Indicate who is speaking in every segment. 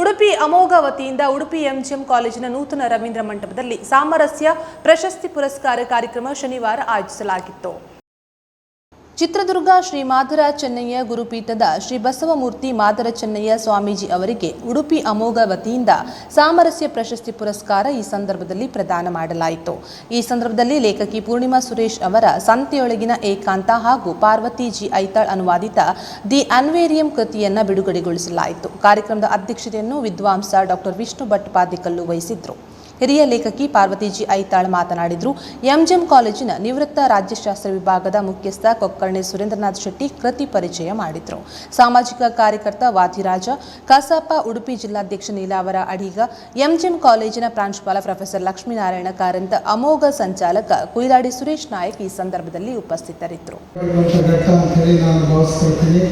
Speaker 1: ಉಡುಪಿ ಅಮೋಘ ವತಿಯಿಂದ ಉಡುಪಿ ಎಂಜಿಎಂ ಕಾಲೇಜಿನ ನೂತನ ರವೀಂದ್ರ ಮಂಟಪದಲ್ಲಿ ಸಾಮರಸ್ಯ ಪ್ರಶಸ್ತಿ ಪುರಸ್ಕಾರ ಕಾರ್ಯಕ್ರಮ ಶನಿವಾರ ಆಯೋಜಿಸಲಾಗಿತ್ತು. ಚಿತ್ರದುರ್ಗ ಶ್ರೀ ಮಾದರ ಚೆನ್ನಯ್ಯ ಗುರುಪೀಠದ ಶ್ರೀ ಬಸವಮೂರ್ತಿ ಮಾದರ ಚೆನ್ನಯ್ಯ ಸ್ವಾಮೀಜಿ ಅವರಿಗೆ ಉಡುಪಿ ಅಮೋಘ ವತಿಯಿಂದ ಸಾಮರಸ್ಯ ಪ್ರಶಸ್ತಿ ಪುರಸ್ಕಾರ ಈ ಸಂದರ್ಭದಲ್ಲಿ ಪ್ರದಾನ ಮಾಡಲಾಯಿತು. ಈ ಸಂದರ್ಭದಲ್ಲಿ ಲೇಖಕಿ ಪೂರ್ಣಿಮಾ ಸುರೇಶ್ ಅವರ ಸಂತೆಯೊಳಗಿನ ಏಕಾಂತ ಹಾಗೂ ಪಾರ್ವತಿ ಜಿ ಐತಾಳ್ ಅನುವಾದಿತ ದಿ ಅನ್ವೇರಿಯಂ ಕೃತಿಯನ್ನು ಬಿಡುಗಡೆಗೊಳಿಸಲಾಯಿತು. ಕಾರ್ಯಕ್ರಮದ ಅಧ್ಯಕ್ಷತೆಯನ್ನು ವಿದ್ವಾಂಸ ಡಾಕ್ಟರ್ ವಿಷ್ಣು ಭಟ್ ಪಾದಿಕಲ್ಲು ವಹಿಸಿದ್ರು. ಹಿರಿಯ ಲೇಖಕಿ ಪಾರ್ವತಿಜಿ ಐತಾಳ್ ಮಾತನಾಡಿದರು. ಎಂಜಿಎಂ ಕಾಲೇಜಿನ ನಿವೃತ್ತ ರಾಜ್ಯಶಾಸ್ತ್ರ ವಿಭಾಗದ ಮುಖ್ಯಸ್ಥ ಕೊಕ್ಕರ್ಣೆ ಸುರೇಂದ್ರನಾಥ್ ಶೆಟ್ಟಿ ಕೃತಿ ಪರಿಚಯ ಮಾಡಿದರು. ಸಾಮಾಜಿಕ ಕಾರ್ಯಕರ್ತ ವಾದಿರಾಜ, ಕಸಾಪ, ಉಡುಪಿ ಜಿಲ್ಲಾಧ್ಯಕ್ಷ ನೀಲಾವರ ಅಡಿಗ ಎಂಜಿಎಂ ಕಾಲೇಜಿನ ಪ್ರಾಂಶುಪಾಲ ಪ್ರೊಫೆಸರ್ ಲಕ್ಷ್ಮೀನಾರಾಯಣ ಕಾರಂತ, ಅಮೋಘ ಸಂಚಾಲಕ ಕುಯಿಲಾಡಿ ಸುರೇಶ್ ನಾಯಕ್ ಈ ಸಂದರ್ಭದಲ್ಲಿ ಉಪಸ್ಥಿತರಿದ್ದರು
Speaker 2: ಇರುವಂಥ ಘಟ್ಟ ಅಂತೇಳಿ ನಾನು ಭಾವಿಸ್ಕೊಳ್ತೀನಿ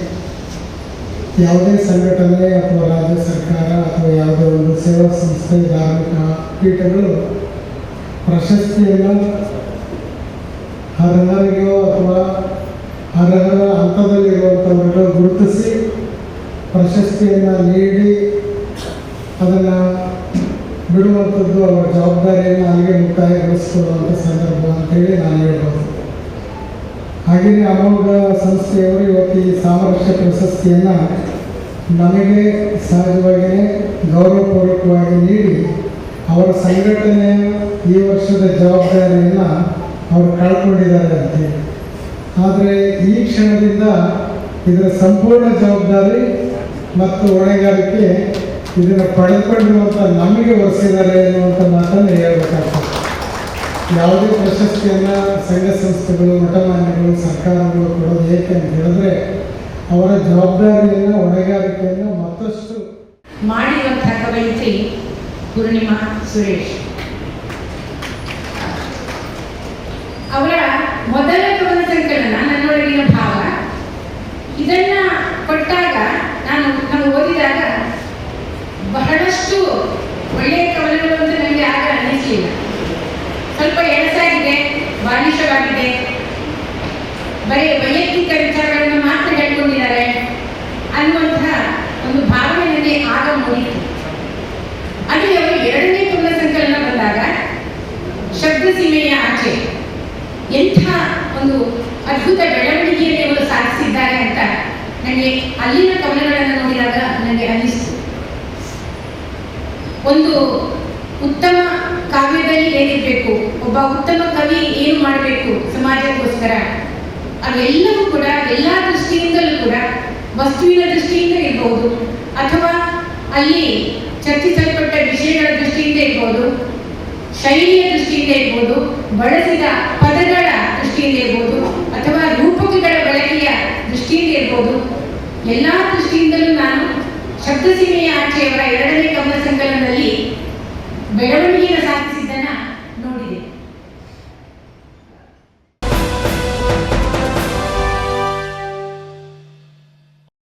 Speaker 2: ಯಾವುದೇ ಸಂಘಟನೆ ಅಥವಾ ರಾಜ್ಯ ಸರ್ಕಾರ ಅಥವಾ ಯಾವುದೇ ಒಂದು ಸೇವಾ ಸಂಸ್ಥೆ, ಧಾರ್ಮಿಕ ಪೀಠಗಳು ಪ್ರಶಸ್ತಿಯನ್ನು ಅರ್ಹರಿಗೋ ಅಥವಾ ಅರ್ಹರ ಹಂತದಲ್ಲಿರುವಂಥವರಿಗೂ ಗುರುತಿಸಿ ಪ್ರಶಸ್ತಿಯನ್ನು ನೀಡಿ ಅದನ್ನು ಬಿಡುವಂಥದ್ದು ಅವರ ಜವಾಬ್ದಾರಿಯನ್ನು ಅಲ್ಲಿಗೆ ಮುಕ್ತಾಯಗೊಳಿಸಿಕೊಳ್ಳುವಂಥ ಸಂದರ್ಭ ಅಂತೇಳಿ ನಾನು ಹೇಳ್ಬೋದು. ಹಾಗೆಯೇ ಅಮೋಘ ಸಂಸ್ಥೆಯವರು ಇವತ್ತು ಈ ಸಾಮರಸ್ಯ ಪ್ರಶಸ್ತಿಯನ್ನು ನಮಗೆ ಸಹಜವಾಗಿಯೇ ಗೌರವಪೂರ್ವಕವಾಗಿ ನೀಡಿ ಅವರ ಸಂಘಟನೆಯ ಈ ವರ್ಷದ ಜವಾಬ್ದಾರಿಯನ್ನು ಅವರು ಕಳ್ಕೊಂಡಿದ್ದಾರೆ ಅಂತ ಆದರೆ ಈ ಕ್ಷಣದಿಂದ ಇದರ ಸಂಪೂರ್ಣ ಜವಾಬ್ದಾರಿ ಮತ್ತು ಹೊಣೆಗಾರಿಕೆ ಇದನ್ನು ಪಡೆದುಕೊಂಡಿರುವಂಥ ನಮಗೆ ಒರೆಸಿದ್ದಾರೆ ಎನ್ನುವಂಥ ಮಾತನ್ನು ಹೇಳಬೇಕಾಗ್ತದೆ. ಯಾವುದೇ ಪ್ರಶಸ್ತಿಯನ್ನು ಸಂಘ ಸಂಸ್ಥೆಗಳು ಮಠಮಾನ್ಯಗಳು ಸರ್ಕಾರಗಳು ಕೊಡೋದು ಏಕೆ ಅಂತ ಹೇಳಿದ್ರೆ ಅವರ ಜವಾಬ್ದಾರಿಯನ್ನು ಹೊಣೆಗಾರಿಕೆಯನ್ನು ಮತ್ತಷ್ಟು
Speaker 3: ಮಾಡಿರುವಂತಹ ಕವಯಿತ್ರಿ ಪೂರ್ಣಿಮಾ ಸುರೇಶ್. ಅವರ ಮೊದಲ ಕವನ ಸಂಕಲನ ನನ್ನೊಳಗಿನ ಭಾವ. ಇದನ್ನ ಕೊಟ್ಟಾಗ ನಾನು ನಾನು ಓದಿದಾಗ ಬಹಳಷ್ಟು ಒಳ್ಳೆಯ ಕವನಗಳು ಅಂತ ನನಗೆ ಆಗ ಅನ್ನಿಸಲಿಲ್ಲ ಸ್ವಲ್ಪ ಎಳಸಾಗಿದೆ ಬಾಲಿಷವಾಗಿದೆ ಬರೀ ವೈಯಕ್ತಿಕ ಹೇಳ್ಕೊಂಡಿದ್ದಾರೆ ಅನ್ನುವಂತಹ ಒಂದು ಭಾವನೆ ನನಗೆ ಆಗ ಮೂಡಿತು. ಅಲ್ಲಿ ಅವರು ಎರಡನೇ ಪುನಃ ಸಂಕಲನ ಬಂದಾಗ ಶಬ್ದ ಸೀಮೆಯ ಆಚೆ ಎಂಥ ಒಂದು ಅದ್ಭುತ ಬೆಳವಣಿಗೆಯನ್ನು ಅವರು ಸಾಧಿಸಿದ್ದಾರೆ ಅಂತ ನನಗೆ ಅಲ್ಲಿನ ಕವನಗಳನ್ನು ನೋಡಿದಾಗ ನನಗೆ ಅನಿಸ್ತು ಒಂದು ಉತ್ತಮ ಕಾವ್ಯದಲ್ಲಿ ಏನಿರಬೇಕು, ಒಬ್ಬ ಉತ್ತಮ ಕವಿ ಏನು ಮಾಡಬೇಕು ಸಮಾಜಕ್ಕೋಸ್ಕರ ಅವೆಲ್ಲವೂ ಕೂಡ, ಎಲ್ಲ ದೃಷ್ಟಿಯಿಂದಲೂ ಕೂಡ ವಸ್ತುವಿನ ದೃಷ್ಟಿಯಿಂದ ಇರ್ಬೋದು. ಅಥವಾ ಅಲ್ಲಿ ಚರ್ಚಿಸಲ್ಪಟ್ಟ ವಿಷಯಗಳ ದೃಷ್ಟಿಯಿಂದ ಇರ್ಬೋದು. ಶೈಲಿಯ ದೃಷ್ಟಿಯಿಂದ ಇರ್ಬೋದು. ಬಳಸಿದ ಪದಗಳ ದೃಷ್ಟಿಯಿಂದ ಇರ್ಬೋದು. ಅಥವಾ ರೂಪಕಗಳ ಬಳಕೆಯ ದೃಷ್ಟಿಯಿಂದ ಇರ್ಬೋದು. ಎಲ್ಲ ದೃಷ್ಟಿಯಿಂದಲೂ ನಾನು ಶಬ್ದಸೀಮೆಯ ಆಚೆಯವರ ಎರಡನೇ ಕವನ ಸಂಕಲನದಲ್ಲಿ ಬೆಳವಣಿಗೆ